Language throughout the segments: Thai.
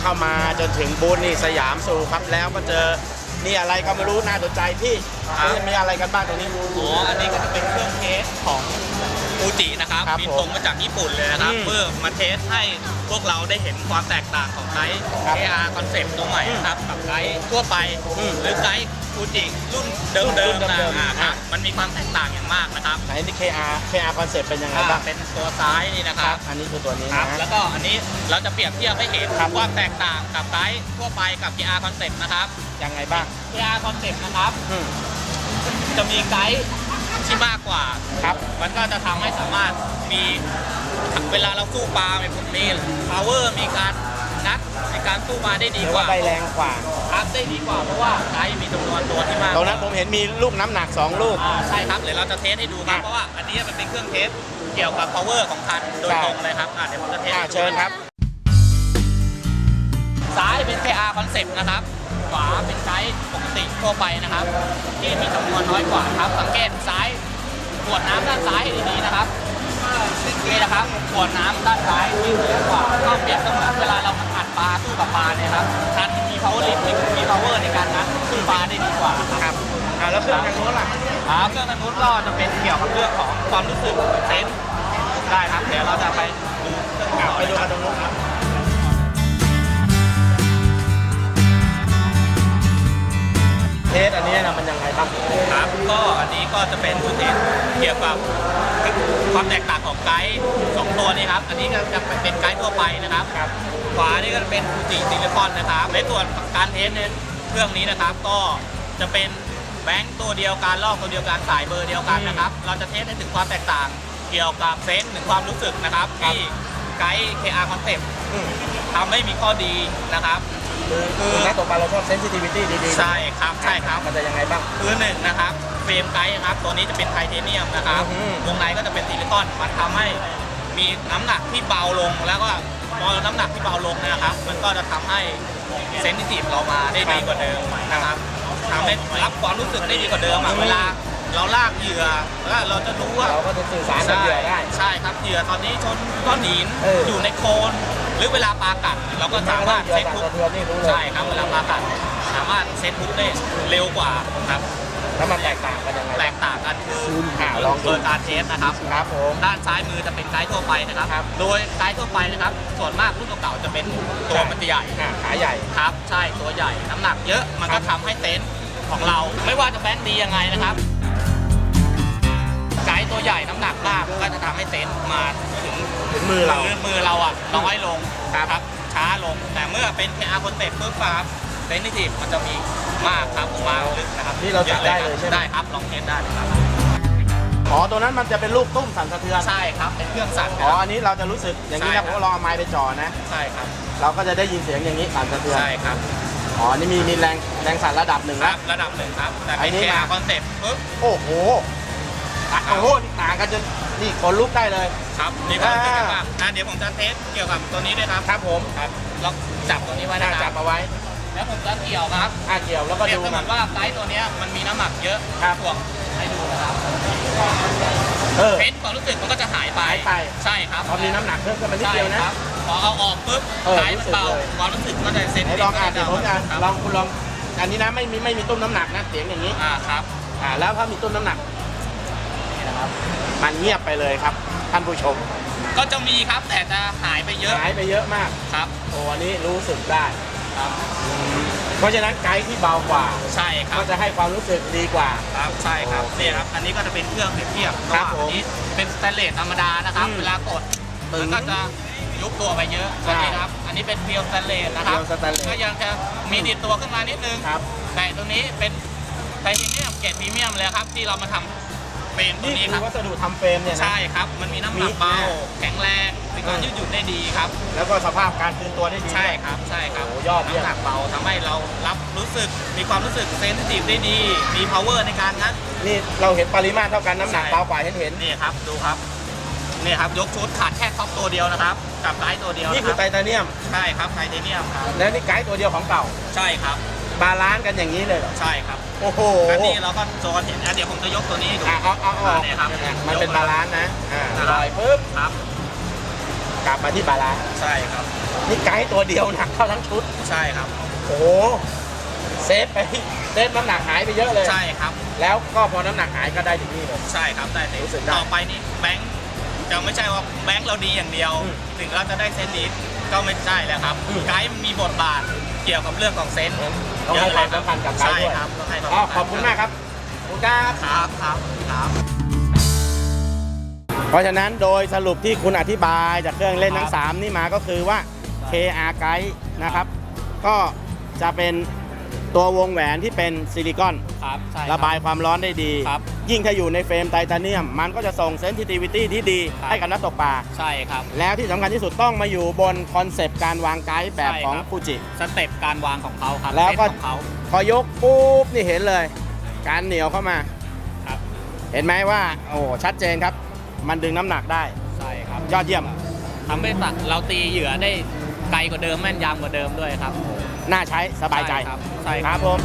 เข้ามาจนถึงบูธนี่สยามสูครับแล้วก็เจอนี่อะไรก็ไม่รู้น่าสนใจพี่นี่มีอะไรกันบ้างตรงนี้อ๋ออันนี้ก็จะเป็นเครื่องเทสของ ฟูจินะครับครับบินตรงมาจากญี่ปุ่นเลยนะครับ อืมเพื่อมาเทสให้พวกเราได้เห็นความแตกต่างของไกด์ ครับ AR คอนเซ็ปต์ตัวใหม่นะครับกับไกด์ทั่วไป อืมหรือไกด์ฟูจิรุ่นเรุ่ดินมๆนะเดิมๆอ่าครับอะ มันมีความแตกต่างอย่างมากนะครับไหนนี่ KR KR คอนเซ็ปต์เป็นยังไงอ่าบ้างเป็นตัวซ้ายนี่นะคครัรับ บ อันนี้คือตัวนี้ครับ นะ แล้วก็อันนี้เราจะเปรียบเทียบให้เห็นครับ ความแตกต่างกับไกด์ทั่วไปกับ KR Concept นะครับ ยังไงบ้าง KR Concept นะครับ อืม จะมีไกด์ ที่มากกว่าครับ มันก็จะทำให้สามารถมีเวลาเราสู้ปลาในพวกนี้ power มีการนัดในการสู้ปลาได้หดีรือกว่าว่าได้แรงกว่าครับได้ดีกว่าเพราะว่าไกด์มีจำนวนตัวที่มากตรงนั้นผมเห็นมีลูกน้ำหนัก 2 ลูก อ่าใช่ครับเดี๋ยวเราจะเทสให้ดูครับ อะเพราะว่าอันนี้มันเป็นเครื่องเทสเกี่ยวกับ power ของคันโดยใช่ตรงเลยครับอะเดี๋ยวผมจะเทสอ่าให้ดูเชิญครับ ซ้ายเป็น KR Concept นะครับข วาเป็นไกด์ปกติทั่วไปนะครับ ที่มีจำนวนน้อยกว่าครับ สังเกตซ้ายขวดน้ำด้านซ้ายให้ดีๆนะครับนี่นะครับขวดน้ำด้านซ้ายที่เยอะกว่าก็เปรียบเสมือนเวลาเราอัดปลาสู้กับปลาเนี่ยครับคันมี power lift มี power ในการนัดสู้ปลาได้ดีกว่าครับครับอ่าแล้วเครื่องทางโน้นล่ะอ่าเครื่องทางนู้นก็จะเป็นเกี่ยวกับเรื่องของความรู้สึกเซนส์ได้ครับเดี๋ยวเราจะไปดูเครื่องอะต่อไปดูเลยคกัรันบตรงนู้นครับ ก็อันนี้ก็จะเป็นจุดเด่นเกี่ยวกับความแตกต่างของไกด์สองตัวนี้ครับ อันนี้ก็จะเป็นไกด์ทั่วไปนะครับครับขวานี่ก็จะเป็นฟูจิซิลิคอนนะครับในส่วนการเทสในเครื่องนี้นะครับ ก็จะเป็นแบงค์ตัวเดียวกันลอกตัวเดียวกันสายเบอร์เดียวกันนะครับ เราจะเทสให้ถึงความแตกต่างเกี่ยวกับเซนส์ถึงความรู้สึกนะครับ ที่ไกด์ KR Concept อืมทำให้มีข้อดีนะครับคือ คือนักตกปลาเราชอบเซนซิทิวิตี้ดีๆใช่ครับใช่ครับมันจะยังไงบ้าง คือหนึ่งนะครับเฟรมไกด์นะครับตัวนี้จะเป็นไทเทเนียมนะครับอือฮึวงในก็จะเป็นซิลิคอนมันทำให้มีน้ำหนักที่เบาลงแล้วก็พอน้ำหนักที่เบาลงเนยนะครับ มันก็จะทำให้เซนซิทีฟเรามาได้ดีกว่าเดิมนะครับทำให้รับความรู้สึกได้ดีกว่าเดิมอะเวลาเราลากเหยื่อแล้วเราจะรู้ว่าเราก็จะสื่อสารกับเหยื่อได้ใช่ครับเหยื่อตอนนี้ชนก้อนหินเออออยู่ในโคลน หรือเวลาปลากัดเราก็สามารถเหยื่เซอตสั่นทุกสะเทือนนี่รู้เลยใช่ครับเวลาปลากัดสามารถเซตทุกได้เร็วกว่าครับแล้วมันแตกต่างกันยังไงแตกต่างกันคืออ่าลองดูโดยการเทสนะครับครับผมด้านซ้ายมือจะเป็นไกด์ทั่วไปนะครับครับโดยไกด์ทั่วไปนะครับ ส่วนมากรุ่นเก่าๆจะเป็นตัวมันจะใหญ่อ่าขาใหญ่ครับ ใช่ตัวใหญ่น้ำหนักเยอะมันก็ทำให้เต็นท์ของเราไม่ว่าจะแบงค์ดียังไงนะครับไกด์ ตัวใหญ่น้ำหนักมากก็จะทำให้เต็นท์มาถึงถึงมือเรามือมือเราอะน้อยลงครับครับช้าลง แต่เมื่อเป็น KR คอนเซ็ปต์ปุ๊บครับเซนซิทีฟมันจะมีมากครับออกมาลึกนะครับนี่เราจับได้เลยอะใช่ไหม ได้ครับลองเทสได้เลยครับอ๋อตัวนั้นมันจะเป็นลูกตุ้มสั่นสะเทือนใช่ครับเป็นเครื่องสั่นอ๋ออันนี้เราจะรู้สึกอย่างนี้ใช่ครันะบเพราะเราเอาไม้ไปจ่อนะ ใช่ครับเราก็จะได้ยินเสียงอย่างนี้สั่นสะเทือนใช่ครับอ๋อนี่มีมีแรงแรงสั่นระดับหนึ่งครันะ บระดับหนึ่งครับแต่อัเป็นน นี้ KR มาคอนเซ็ปต์ปุ๊บโอ้โห อะโอ้โหนี่ต่างกันจนนี่ขนลุกได้เลย ครับมีความรู้สึกอ่าว่าอะเดี๋ยวผมจะเทสเกี่ยวกับตัวนี้ด้วยครับครับผมครับลองจับตัวนี้ไว้น่านะคจัรับบมาไว้แล้วผมจะเกี่ยวครับอ่าเกี่ยวแล้วก็เปรียบดูเสมืมัอนนว่าไซส์ตัวเนี้ยมันมีน้ำหนักเยอะครับถ่วงให้ดูนะครับเออเฟ้นความรู้สึกมันก็จะหายไปหายไป ใช่ครับพอมีน้ำหนักเพิ่มขึ้นมานิดใช่เดียวนะ ครับพอเอาออกปุ๊บเออไซส์มันเบารู้สึกเลย ความรู้สึกก็จะเซนไหนซิลองอ่านเดี๋ยวผมจะครับลองคุณลองอันนี้นะไม่มีไม่มีตุ้มน้ำหนักนะเสียงอย่างนี้อ่าครับ อ่าแล้วถ้ามีตุ้มน้ำหนัก นี่นะครับ มันเงียบไปเลยครับ ท่านผู้ชมก็จะมีครับแต่จะหายไปเยอะหายไปเยอะมากครับโอ้อันนี้รู้สึกได้ครับ เพราะฉะนั้นไกด์ที่เบากว่าใช่ครับ ก็จะให้ความรู้สึกดีกว่าครับใช่ครับโอเคเนี่ยครับ อันนี้ก็จะเป็นเครื่องเปรียบเทียบครับะหว่างอันนี้เป็นสแตนเลสธรรมดานะครับอืมเวลากดตึงมันก็จะยุบตัวไปเยอะใช่อันนี้ครับ อันนี้เป็นเพียวสแตนเลสนะครับ Pure Stainless ก็ยังจะมีดิดตัวขึ้นมานิดนึงครับแต่ตัวนี้เป็นไทเทเนียมเกรดพรีเมียมเลยครับ ที่เรามาทำ เป็นตัวนี่นี้คืครัอบ วัสดุทำเฟรมเนี่ยนะ ใช่ครับ มันมีน้ำหนัมีกเบาอ่าแข็งแรงมีการยืดหยุ่นได้ดีครับ แล้วก็สภาพการคืนตัวได้ดี ใช่ครับ ใช่ครับโอ้ยอดเยี่ยม น้ำหนักเบาทำให้เรารับรู้สึก มีความรู้สึกเซนซิทีฟได้ดี มี power ในการงัด นี่เราเห็นปริมาตรเท่ากันน้ำหนักใช่ เบากว่าเห็นเห็นนี่ครับ ดูครับ นี่ครับ ยกชุดขาดแค่ท็อปตัวเดียวนะครับ กับไกด์ตัวเดียวนี่นะคืคอไทรับเทเนียม ใช่ครับ ไทเทเนียมครับ แล้วนี่ไกด์ตัวเดียวของเก่า ใช่ครับ บาลานซ์กันอย่างนี้เลยเหรอใช่ครับโอ้โหอันนี้เราก็โซนเห็นอะเดี๋ยวผมจะยกตัวนี้ให้ดูอะเอาเอาเอาอ่าเนี่ยครับมันเป็นบาลานซ์นะอ่าครับลอยปุ๊บครับ กลับมาที่บาลาใช่ครับ นี่ไกด์ตัวเดียวหนักเท่าทั้งชุดใช่ครับ โอ้โหเซฟไปเซฟน้ำหนักหายไปเยอะเลยใช่ครับ แล้วก็พอน้ำหนักหายก็ได้ถึงนี่เลยใช่ครับได้แต่รู้สึกได้ต่อไปนี่แบงค์จะไม่ใช่ว่าแบงค์เราดีอย่างเดียวอืมถึงเราจะได้เซนต์ดี ก็ไม่ใช่แล้วครับอืมไกด์มันมีบทบาทเกี่ยวกับเรื่องของเซนต์ต้องให้ความสำคัญกับไกด์ใช่ด้วยครับต้องให้ความอ๋อสำญขอบคุณมากครับขอบคุณครับครับครับครับเพราะฉะนั้นโดยสรุปที่คุณอธิบายจากเครื่องเล่นทั้ง 3 นี่มาก็คือว่า KR Guide นะครับ ก็จะเป็น ตัววงแหวนที่เป็นซิลิคอน ครับใช่ค ระบายความร้อนได้ดี ครับยิ่งถ้าอยู่ในเฟรมไทเทเนียม มันก็จะส่งเซนซิทิวิตี้ที่ดีครับ ให้กับนักตกปลา ใช่ครับ แล้วที่สำคัญที่สุดต้องมาอยู่บนคอนเซปต์การวางไกด์แบบใช่ของครับฟูจิ สเต็ปการวางของเขาครับแล้วก็ เซตของเขา พอยกปุ๊บนี่เห็นเลย การเหนียวเข้ามาครับ เห็นไหมว่าโอ้โหชัดเจนครับ มันดึงน้ำหนักได้ ใช่ครับยอดเยี่ยม ทำให้สัตว์เราตีเหยื่อได้ ไกลกว่าเดิมแม่นยำกว่าเดิมด้วยครับน่าใช้สบายใจช่ครับใช่คครัรับบผม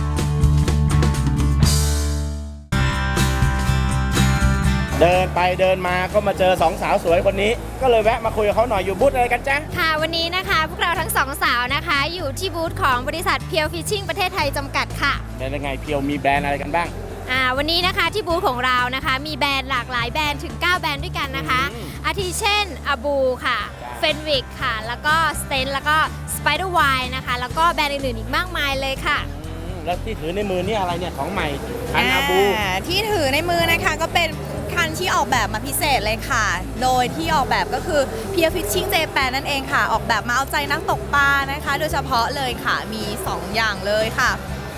เดินไปเดินมาก็มาเจอสองสาวสวยคนนี้ ก็เลยแวะมาคุยกับเขาหน่อยอยู่บูธอะไรกันจ๊ะ ค่ะ วันนี้นะคะ พวกเราทั้งสองสาวนะคะ อยู่ที่บูธของบริษัทเพียวฟิชชิ่งประเทศไทยจำกัดค่ะเป็นยังไงเพียวมีแบรนด์อะไรกันบ้าง อ่าวันนี้นะคะที่บูธของเรานะคะ มีแบรนด์หลากหลายแบรนด์ถึง 9 แบรนด์ด้วยกันนะคะอืมอาทิเช่นอาบูค่ะจ้ะ เฟนวิกค่ะ แล้วก็สเตนแล้วก็สไปเดอร์ไวนะคะ แล้วก็แบรนด์อื่นๆอีกมากมายเลยค่ะ อืมแล้วที่ถือในมือนี่อะไรเนี่ยของใหม่คันอาบู อ่าที่ถือในมือนะคะก็เป็นคันที่ออกแบบมาพิเศษเลยค่ะ โดยที่ออกแบบก็คือ Pier Fishing Japan นั่นเองค่ะ ออกแบบมาเอาใจนักตกปลานะคะ โดยเฉพาะเลยค่ะ มี 2 อย่างเลยค่ะ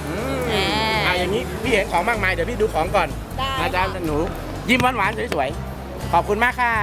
อืมแหมอะอย่างนี้พี่เห็นของมากมาย เดี๋ยวพี่ดูของก่อน ได้อาจารย์ค่ะ หนู ยิ้มหวานๆสวยๆ ขอบคุณมากค่ะ